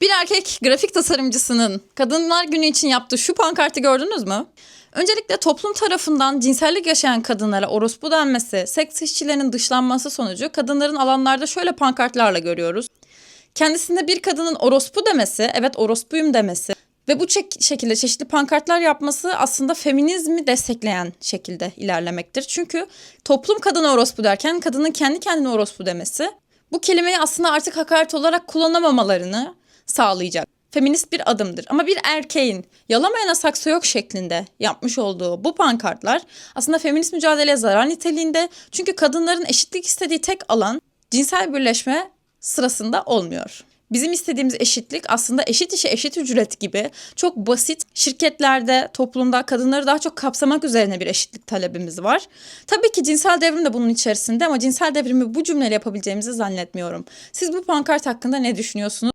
Bir erkek grafik tasarımcısının Kadınlar Günü için yaptığı şu pankartı gördünüz mü? Öncelikle toplum tarafından cinsellik yaşayan kadınlara orospu denmesi, seks işçilerinin dışlanması sonucu kadınların alanlarda şöyle pankartlarla görüyoruz. Kendisinde bir kadının orospu demesi, evet orospuyum demesi ve bu çek- şekilde çeşitli pankartlar yapması aslında feminizmi destekleyen şekilde ilerlemektir. Çünkü toplum kadına orospu derken kadının kendi kendine orospu demesi bu kelimeyi aslında artık hakaret olarak kullanamamalarını sağlayacak. Feminist bir adımdır. Ama bir erkeğin yalamayana saksı yok şeklinde yapmış olduğu bu pankartlar aslında feminist mücadeleye zarar niteliğinde. Çünkü kadınların eşitlik istediği tek alan cinsel birleşme sırasında olmuyor. Bizim istediğimiz eşitlik aslında eşit işe eşit ücret gibi çok basit şirketlerde, toplumda kadınları daha çok kapsamak üzerine bir eşitlik talebimiz var. Tabii ki cinsel devrim de bunun içerisinde ama cinsel devrimi bu cümleyle yapabileceğimizi zannetmiyorum. Siz bu pankart hakkında ne düşünüyorsunuz?